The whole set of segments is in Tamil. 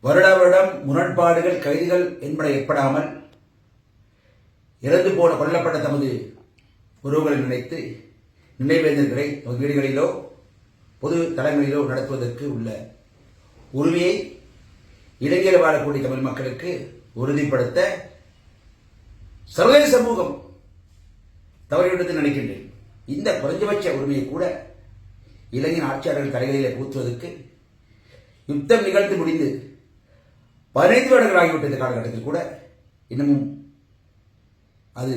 வருட வருடம் முரண்பாடுகள் கைதுகள் என்பன ஏற்படாமல் இறந்து போன கொல்லப்பட்ட தமது உறவுகளை நினைத்து நினைவேந்தல்களை நமது வீடுகளிலோ பொது தளங்களிலோ நடத்துவதற்கு உள்ள உரிமையை இலங்கையில் வாழக்கூடிய தமிழ் மக்களுக்கு உறுதிப்படுத்த சர்வதேச சமூகம் தவறிவிட்டது நினைக்கின்றேன். இந்த குறைஞ்சபட்ச உரிமையை கூட இலங்கையின் ஆட்சியாளர்கள் தலைகளிலே பூத்துவதற்கு யுத்தம் நிகழ்ந்து முடிந்து பதினைந்து வருடங்கள் ஆகிவிட்ட இந்த காலகட்டத்தில் கூட இன்னமும் அது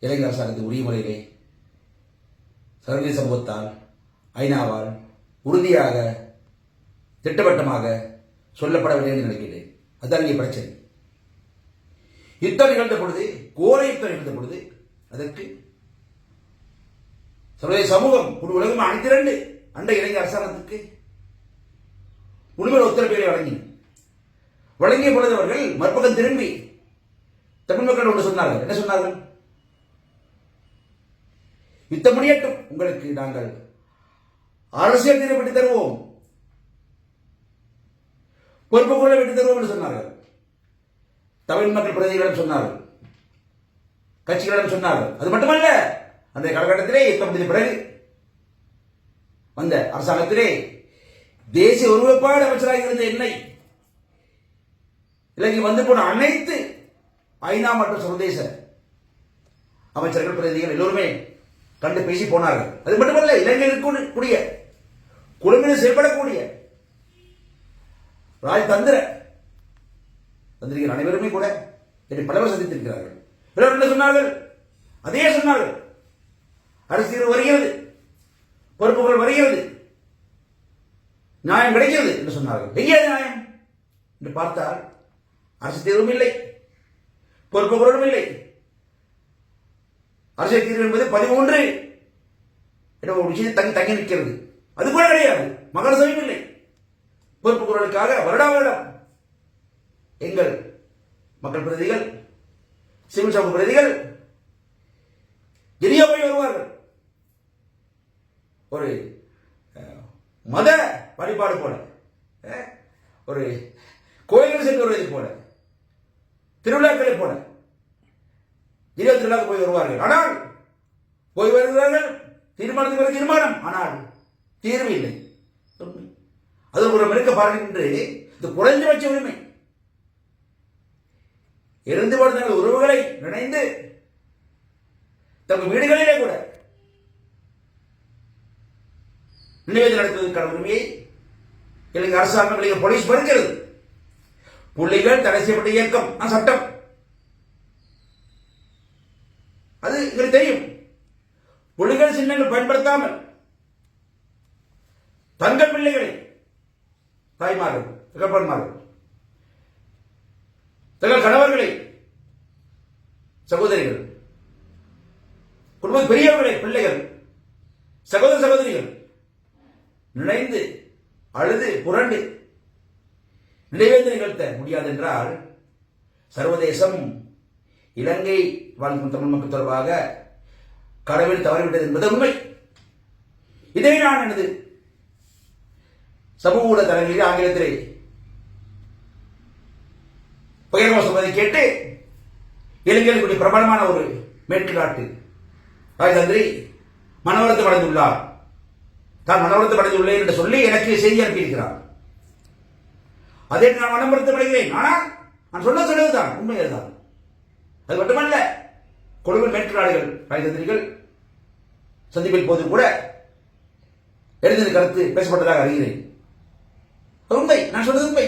இலங்கை அரசாங்கத்தின் உரிய முறையிலே சர்வதேச சமூகத்தால் ஐநாவால் உறுதியாக திட்டவட்டமாக சொல்லப்படவில்லை என்று நினைக்கிறேன். அதுதான் இங்கே பிரச்சனை. யுத்தம் நிகழ்ந்த பொழுது கோரை யுத்தம் நிகழ்ந்த பொழுது அதற்கு சர்வதேச சமூகம் ஒரு உலகம் அணிதிரண்டு அண்டை இலங்கை அரசாங்கத்துக்கு வழங்கிய பொழுது அவர்கள் மறுபக்கம் திரும்பி தமிழ் மக்கள் ஒன்று சொன்னார்கள். என்ன சொன்னார்கள்? யுத்தம் முடியட்டும் உங்களுக்கு நாங்கள் அரசியல் தீர்வு விட்டு தருவோம். பொறுப்பு கூட விட்டு தருவோம் என்று சொன்னார்கள். தமிழ் மக்கள் பிரதிகளிடம் சொன்னார்கள். கட்சிகளிடம் சொன்னார்கள். அது மட்டுமல்ல அந்த காலகட்டத்திலே யுத்தம் முடிந்த பிறகு வந்த அரசாங்கத்திலே தேசிய ஒருமைப்பாடு அமைச்சராக இருந்த என்னை இலங்கை வந்து போன அனைத்து ஐநா மற்றும் சர்வதேச அமைச்சர்கள் பிரதிநிதிகள் எல்லோருமே கண்டு பேசி போனார்கள். அது மட்டுமல்ல இலங்கையில் கூடிய குழுமில் செயல்படக்கூடிய ராஜ் தந்திர தந்திரிகள் அனைவருமே கூட என்னை பலவர் சந்தித்திருக்கிறார்கள். பிறர் என்ன சொன்னார்கள்? அதே சொன்னார்கள். அரசியல் வருகிறது. பொறுப்புகள் வருகிறது. நியாயம் கிடைக்கிறது என்று சொன்னார்கள். எங்கே நியாயம்? என்று பார்த்தால் அரசு தீர்வும் இல்லை பொறுப்புகளும் இல்லை அரசியல் தீர்வு என்பது பதிமூன்று என்ற ஒரு விஷயத்தை தங்கி தங்கி நிற்கிறது. அது கூட கிடையாது. மகர சபையும் இல்லை பொறுப்பு குரலுக்காக வருடா வருடம் எங்கள் மக்கள் பிரதிகள் சிவில் சமூக பிரதிகள் எளிய போய் வருவார்கள். ஒரு மத வழிபாடு போல ஒரு கோயில்கள் சென்று வருவது போல. திருவிழாக்களை போல. இருபது திருவிழாக்கு போய் வருவார்கள். ஆனால் போய் வருகிறார்கள் தீர்மானத்துக்கு தீர்மானம். ஆனால் தீர்வு இல்லை. அது ஒரு மிருக்க என்று இந்த குறைந்தபட்ச உரிமை. இறந்து போன தங்கள் உறவுகளை நினைந்து தங்கள் வீடுகளிலே கூட நினைவேதி நடத்துவதற்கான உரிமையை இலங்கை அரசாங்கம் இல்லை போலீஸ் மறுக்கிறது புள்ளிகள் தடை செய்யப்பட்ட இயக்கம். சட்டம். அது எங்களுக்கு தெரியும். புலிகள் சின்னங்கள் பயன்படுத்தாமல் தங்கள் பிள்ளைகளை தாய்மார்கள் தகப்பன்மார்கள் தங்கள் கணவர்களை சகோதரிகள் குடும்ப பெரியவர்களை பிள்ளைகள் சகோதர சகோதரிகள் நினைந்து அழுது புரண்டு நினைவேந்து நிகழ்த்த முடியாது என்றால் சர்வதேசம் இலங்கை வாழ்க்கும் தமிழ் மக்கள் தொடர்பாக கடவுள் தவறிவிட்டது என்பது உண்மை. இதே நான் எனது சமூக ஊடக தளங்களில் ஆங்கிலத்திலே பகிரங்க சொல்வதை கேட்டு இலங்கையில் கூடிய பிரபலமான ஒரு மேற்கு நாட்டு ராஜதந்திரி மனவரத்தம் அடைந்துள்ளார் தான் மனவரத்தம் அடைந்துள்ளேன் என்று சொல்லி எனக்கு செய்தி அனுப்பியிருக்கிறார். அதே நான் மனவரத்தம் அடைகிறேன் ஆனால் நான் சொல்ல சொன்னதுதான் உண்மை அதுதான் அது மட்டுமல்ல கொடுமை மேற்கு ராஜதந்திரிகள் சந்திப்பில் போது கூட எழுந்தது கருத்து பேசப்பட்டதாக அறிகிறேன். உண்மை நான் சொன்னது உண்மை.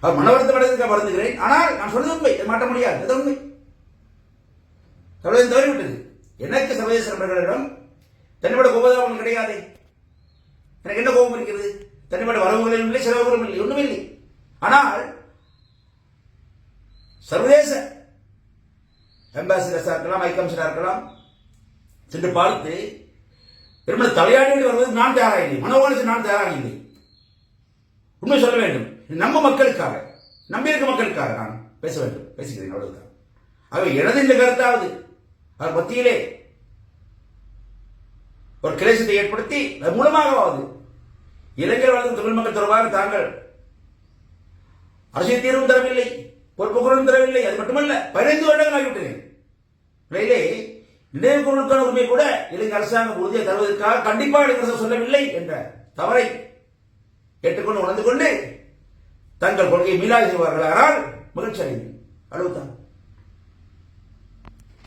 அவர் மனவருத்தம் அடைந்ததுக்காக வருந்துகிறேன். ஆனால் நான் சொன்னது உண்மை அது மாற்ற முடியாது அது உண்மை. சர்வதேசம் தவறிவிட்டது. எனக்கு சர்வதேச நண்பர்களிடம் தன்னிப்பட கோபதாபம் கிடையாது. எனக்கு என்ன கோபம் இருக்கிறது? தனிப்பட்ட வரவுகளும் இல்லை செலவுகளும் இல்லை ஒன்றும் இல்லை. ஆனால் சர்வதேச அம்பாசிடர்ஸாக இருக்கலாம் ஐகம்சனாக இருக்கலாம் சென்று பார்த்து பெருமை தலையாடி வருவது நான் தயாராக இல்லை மனோகரசு நான் தயாராக இல்லை உண்மை சொல்ல வேண்டும். நம்ம மக்களுக்காக நம்பியிருக்க மக்களுக்காக நான் பேச வேண்டும் பேசுகிறேன் அவ்வளவுதான். ஆகவே எனது இந்த கருத்தாவது அவர் மத்தியிலே ஒரு கிளேசத்தை ஏற்படுத்தி அது மூலமாகவாவது இளைஞர் வளர்ந்த தொழில் மக்கள் தொடர்பாக தாங்கள் அரசியல் தீர்வும் தரவில்லை பொறுப்புகளும் தரவில்லை. அது மட்டுமல்ல பதினைந்து வருடங்கள் ஆகிவிட்டேன் நினைவு பொருளுக்கான உரிமை கூட இலங்கை அரசாங்கம் உறுதியை தருவதற்காக கண்டிப்பாக இலங்கை சொல்லவில்லை என்ற தவறை கேட்டுக்கொண்டு உணர்ந்து கொண்டு தங்கள் கொள்கையை மீளாய் செய்வார்கள் ஆனால் மகிழ்ச்சி அடைந்தேன் அளவுதான்